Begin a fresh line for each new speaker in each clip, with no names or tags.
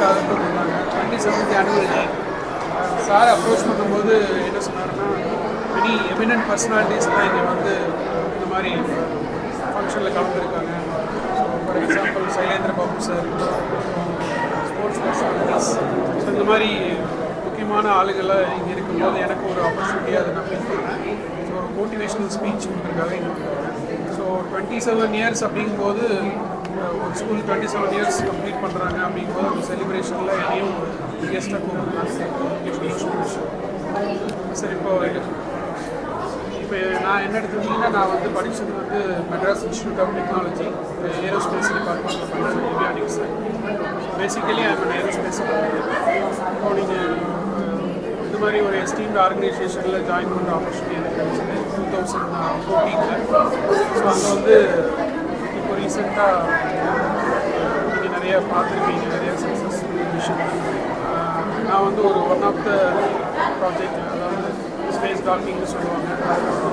ஸ்ரீலங்காவுக்கு twenty seventh annual sir approach பண்ணும்போது என்ன சொன்னாருன்னா மெனி எமினன்ட் பர்சனாலிட்டிஸ் தான் இங்கே வந்து இந்த மாதிரி ஃபங்க்ஷனில் கலந்துருக்காங்க. So for example Sylendra Babu sir sports personalities so இந்த மாதிரி முக்கியமான ஆளுகளை இங்கே இருக்கும்போது எனக்கு ஒரு ஆப்பர்ச்சுனிட்டியாக அதை நான் ஃபீல் பண்ணேன். ஸோ ஒரு மோட்டிவேஷனல் ஸ்பீச் கொடுத்துருக்காங்க இங்கே. ஸோ டுவெண்ட்டி செவன் இயர்ஸ் அப்படிங்கும்போது ஒரு school twenty seven years complete பண்ணுறாங்க அப்படிங்கும்போது அந்த செலிப்ரேஷனில் என்னையும் கெஸ்ட்டாக கூப்பிடுறாங்க. சரி இப்போ இப்போ நான் என்ன எடுத்துக்கிட்டிங்கன்னா நான் வந்து படித்தது வந்து Madras institute of technology aerospace டிபார்ட்மெண்ட்டில் படித்தேன் ஏவியானிக்ஸ் பேசிக்கலி ஐம் ஏரோஸ்பேஸ் இப்போ நீங்கள் இந்த மாதிரி ஒரு எஸ்டீம்ட் ஆர்கனைசேஷனில் ஜாயின் பண்ணுற ஆப்பர்ச்சுனிட்டி எனக்கு கிடைச்சது. டூ தௌசண்ட் ஃபோர்டீனில் ஸோ அங்கே வந்து ரீசெண்டாக நீங்கள் நிறைய பார்த்துருக்கீங்க நிறைய சக்ஸஸ் விஷயம் நான் வந்து ஒரு ஒன் ஆஃப் த ப்ராஜெக்ட் அதாவது ஸ்பேஸ் டாக்கிங்னு சொல்லுவாங்க.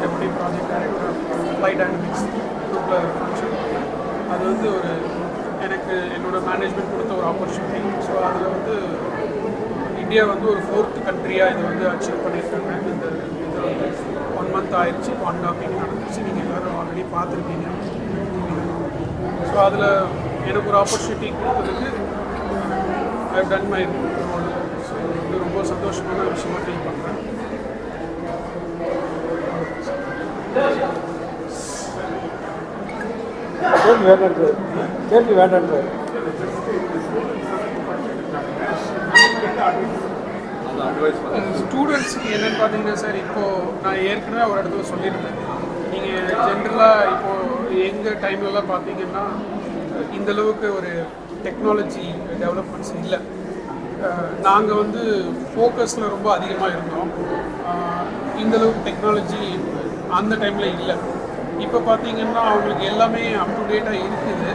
Deputy project director flight mix குரூப்பில் ஃபங்க்ஷன் அது வந்து ஒரு எனக்கு என்னோட மேனேஜ்மெண்ட் கொடுத்த ஒரு ஆப்பர்ச்சுனிட்டி ஸோ அதில் வந்து இந்தியா வந்து ஒரு ஃபோர்த் கண்ட்ரியாக இதை வந்து அச்சீவ் பண்ணியிருக்காங்க. இந்த இது வந்து ஒன் மந்த் ஆயிடுச்சு ஒன் டாக்கிங் நடந்துச்சு நீங்கள் எல்லோரும் ஆல்ரெடி பார்த்துருக்கீங்க ஸோ அதில் எனக்கு ஒரு ஆப்பர்ச்சுனிட்டி கொடுத்ததுக்கு ஐ டன் மை ஸோ இது ரொம்ப சந்தோஷமான விஷயமா ஃபீல் பண்ணுறேன்
கேள்வி வேண்டான்றது கேள்வி வேண்டான்றது
ஸ்டூடெண்ட்ஸுக்கு என்னென்னு பார்த்தீங்கன்னா சார் இப்போது நான் ஏற்கனவே ஒரு இடத்துல சொல்லியிருந்தேன். நீங்கள் ஜென்ரலாக இப்போது எங்கள் டைம்லலாம் பார்த்தீங்கன்னா இந்த அளவுக்கு ஒரு டெக்னாலஜி டெவலப்மெண்ட்ஸ் இல்லை. நாங்கள் வந்து ஃபோக்கஸில் ரொம்ப அதிகமாக இருந்தோம். இந்தளவுக்கு இந்த அளவுக்கு டெக்னாலஜி அந்த டைமில் இல்லை. இப்போ பார்த்தீங்கன்னா அவங்களுக்கு எல்லாமே அப் டு டேட்டாக இருக்குது.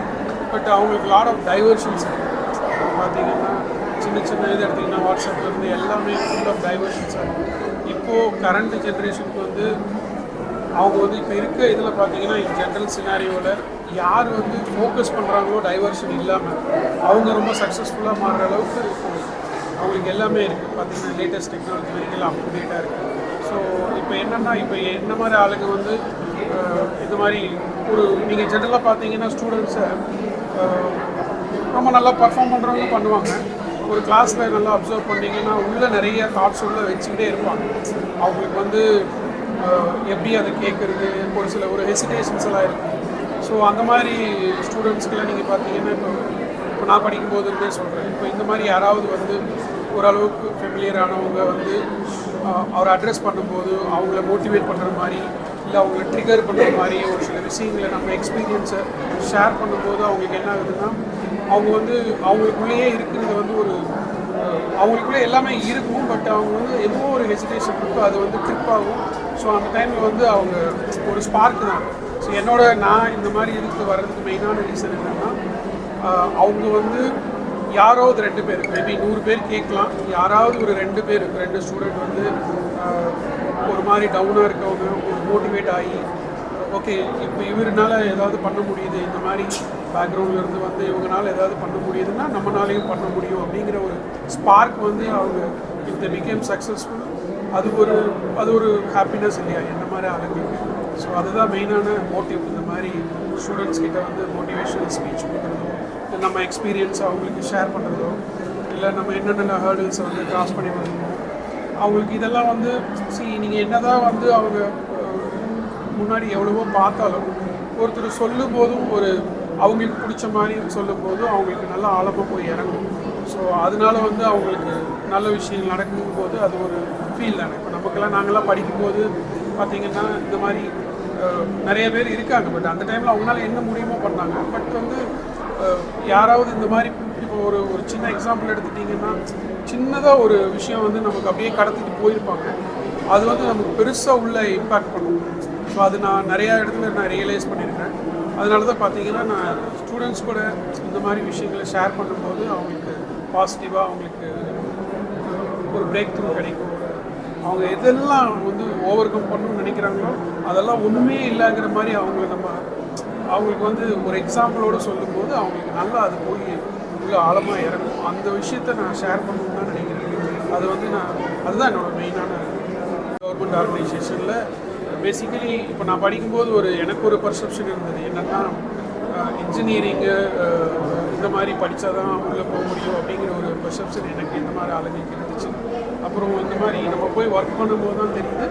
பட் அவங்களுக்கு லாட் ஆஃப் டைவர்ஷன்ஸ் பார்த்தீங்கன்னா சின்ன சின்ன இது எடுத்திங்கன்னா வாட்ஸ்அப்லேருந்து எல்லாமே ஃபுல் ஆஃப் டைவர்ஷன்ஸாக இருக்கும் இப்போது கரண்ட் ஜென்ரேஷனுக்கு வந்து அவங்க வந்து இப்போ இருக்க இதில் பார்த்தீங்கன்னா ஜென்ரல் சினாரியோவில் யார் வந்து ஃபோக்கஸ் பண்ணுறாங்களோ டைவர்ஷன் இல்லாமல் அவங்க ரொம்ப சக்ஸஸ்ஃபுல்லாக மாறுற அளவுக்கு அவங்களுக்கு எல்லாமே இருக்குது பார்த்தீங்கன்னா லேட்டஸ்ட் டெக்னாலஜி வரைக்கும் அப்டேட்டாக இருக்குது ஸோ இப்போ என்னென்னா இப்போ என்ன மாதிரி ஆளுங்க வந்து இந்த மாதிரி ஒரு நீங்கள் ஜென்ரலாக பார்த்தீங்கன்னா ஸ்டூடெண்ட்ஸை ரொம்ப நல்லா பர்ஃபார்ம் பண்ணுறவங்க பண்ணுவாங்க. ஒரு கிளாஸில் நல்லா அப்சர்வ் பண்ணிங்கன்னா உள்ளே நிறைய தாட்ஸ் உள்ளே வச்சுக்கிட்டே இருப்பாங்க. அவங்களுக்கு வந்து எப்படி அதை கேட்குறது? ஒரு சில ஒரு ஹெசிடேஷன்ஸ் எல்லாம் இருக்கும் ஸோ அந்த மாதிரி ஸ்டூடெண்ட்ஸ்க்கெல்லாம் நீங்கள் பார்த்தீங்கன்னா இப்போ இப்போ நான் படிக்கும்போது இருந்தே சொல்கிறேன் இப்போ இந்த மாதிரி யாராவது வந்து ஓரளவுக்கு ஃபெமிலியரானவங்க வந்து அவர் அவரை அட்ரஸ் பண்ணும்போது அவங்கள மோட்டிவேட் பண்ணுற மாதிரி இல்லை அவங்கள ட்ரிகர் பண்ணுற மாதிரி ஒரு சில விஷயங்களை நம்ம எக்ஸ்பீரியன்ஸை ஷேர் பண்ணும்போது அவங்களுக்கு என்ன ஆகுதுன்னா அவங்க வந்து அவங்களுக்குள்ளேயே இருக்கிறது வந்து ஒரு அவங்களுக்குள்ளே எல்லாமே இருக்கும் பட் அவங்க வந்து ஏதோ ஒரு ஹெசிடேஷன் இருக்கும் அது வந்து ட்ரிப் ஆகும். ஸோ அந்த டைமில் வந்து அவங்க ஒரு ஸ்பார்க் தான். ஸோ என்னோட நான் இந்த மாதிரி இதுக்கு வர்றதுக்கு மெயினான ரீசன் என்னென்னா அவங்க வந்து யாராவது ரெண்டு பேர் மேபி நூறு பேர் கேட்கலாம். யாராவது ஒரு ரெண்டு பேர் ரெண்டு ஸ்டூடெண்ட் வந்து ஒரு மாதிரி டவுனாக இருக்கவங்க ஒரு மோட்டிவேட் ஆகி ஓகே இப்போ இவருனால ஏதாவது பண்ண முடியுது? இந்த மாதிரி பேக்ரவுண்ட்லேருந்து வந்து இவங்கனால ஏதாவது பண்ண முடியுதுன்னா நம்மனாலையும் பண்ண முடியும் அப்படிங்கிற ஒரு ஸ்பார்க் வந்து அவங்க இஃப் த பிகேம் சக்ஸஸ்ஃபுல் அது ஒரு அது ஒரு ஹாப்பினஸ் இல்லையா? என்ன மாதிரி ஆளுங்களுக்கு ஸோ அதுதான் மெயினான மோட்டிவ் இந்த மாதிரி ஸ்டூடெண்ட்ஸ் கிட்ட வந்து மோட்டிவேஷனல் ஸ்பீச் கொடுக்குறதோ இல்லை நம்ம எக்ஸ்பீரியன்ஸ் அவங்களுக்கு ஷேர் பண்ணுறதோ இல்லை நம்ம என்னென்ன ஹேர்டில்ஸை வந்து கிராஸ் பண்ணி வரணுமோ அவங்களுக்கு இதெல்லாம் வந்து சி நீங்கள் என்னதான் வந்து அவங்க முன்னாடி எவ்வளவோ பார்த்தாலும் ஒருத்தர் சொல்லும் போதும் ஒரு அவங்களுக்கு பிடிச்ச மாதிரி சொல்லும்போதும் அவங்களுக்கு நல்லா ஆழமாக போய் இறங்கும் ஸோ அதனால வந்து அவங்களுக்கு நல்ல விஷயங்கள் நடக்கும் போது அது ஒரு ஃபீல் தானே. இப்போ நமக்கெல்லாம் நாங்களாம் படிக்கும்போது பார்த்திங்கன்னா இந்த மாதிரி நிறைய பேர் இருக்காங்க. பட் அந்த டைமில் அவங்களால என்ன முடியுமோ பண்ணாங்க. பட் வந்து யாராவது இந்த மாதிரி இப்போ ஒரு ஒரு சின்ன எக்ஸாம்பிள் எடுத்துட்டிங்கன்னா சின்னதாக ஒரு விஷயம் வந்து நமக்கு அப்படியே கடத்திட்டு போயிருப்பாங்க. அது வந்து நமக்கு பெருசாக உள்ள இம்பேக்ட் பண்ணும். ஸோ அது நான் நிறையா இடத்துல நான் ரியலைஸ் பண்ணியிருக்கேன். அதனால தான் பார்த்தீங்கன்னா நான் ஸ்டூடெண்ட்ஸ் கூட இந்த மாதிரி விஷயங்களை ஷேர் பண்ணும்போது அவங்களுக்கு பாசிட்டிவாக அவங்களுக்கு ஒரு பிரேக் த்ரூ கிடைக்கும். அவங்க எதெல்லாம் வந்து ஓவர் கம் பண்ணணும்னு நினைக்கிறாங்களோ அதெல்லாம் ஒன்றுமே இல்லைங்கிற மாதிரி அவங்கள நம்ம அவங்களுக்கு வந்து ஒரு எக்ஸாம்பிளோடு சொல்லும்போது அவங்களுக்கு நல்லா அது போய் உள்ள ஆழமாக இறங்கும். அந்த விஷயத்த நான் ஷேர் பண்ணணும்னு தான் நினைக்கிறேன். அது வந்து நான் அதுதான் என்னோட மெயினான கவர்மெண்ட் ஆர்கனைசேஷனில் பேசிக்கலி இப்போ நான் படிக்கும்போது ஒரு எனக்கு ஒரு பர்செப்ஷன் இருந்தது. என்னென்னா இன்ஜினியரிங்கு இந்த மாதிரி படித்தா தான் உள்ளே போக முடியும் அப்படிங்கிற ஒரு பர்செப்ஷன் எனக்கு இந்த மாதிரி ஆளுங்களுக்கு இருந்துச்சு. அப்புறம் இந்த மாதிரி நம்ம போய் ஒர்க் பண்ணும்போது தான் தெரியுது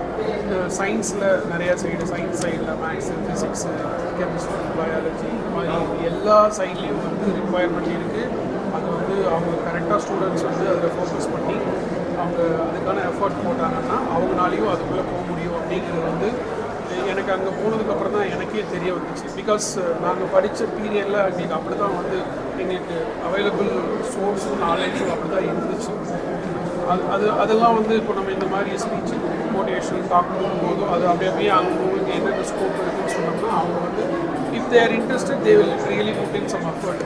சயின்ஸில் நிறையா சைடு சயின்ஸ் சைடில் மேக்ஸு ஃபிசிக்ஸு கெமிஸ்ட்ரி பயாலஜி இந்த மாதிரி எல்லா சைட்லேயும் வந்து ரிக்குவயர்மெண்ட் இருக்குது வந்து அவங்க கரெக்டாக ஸ்டூடெண்ட்ஸ் வந்து அதில் ஃபோக்கஸ் பண்ணி அவங்க அதுக்கான எஃபர்ட் போட்டாங்கன்னா அவங்களாலையும் அதுக்குள்ளே போக முடியும் அப்படிங்கிறது வந்து எனக்கு அங்கே போனதுக்கப்புறம் தான் எனக்கே தெரிய வந்துச்சு. பிகாஸ் நாங்கள் படித்த பீரியடில் எங்களுக்கு அப்படி தான் வந்து எங்களுக்கு அவைலபிள் சோர்ஸும் நாலேஜும் அப்படி தான் இருந்துச்சு. அது அது அதெல்லாம் வந்து இப்போ நம்ம இந்த மாதிரி ஸ்பீச் மோட்டிவேஷன் டாக் போதும் அது அப்படியே அப்படியே அவங்களுக்கு என்னென்ன ஸ்கோப் இருக்குன்னு சொன்னோம்னா அவங்க வந்து if there interested they will really put in some effort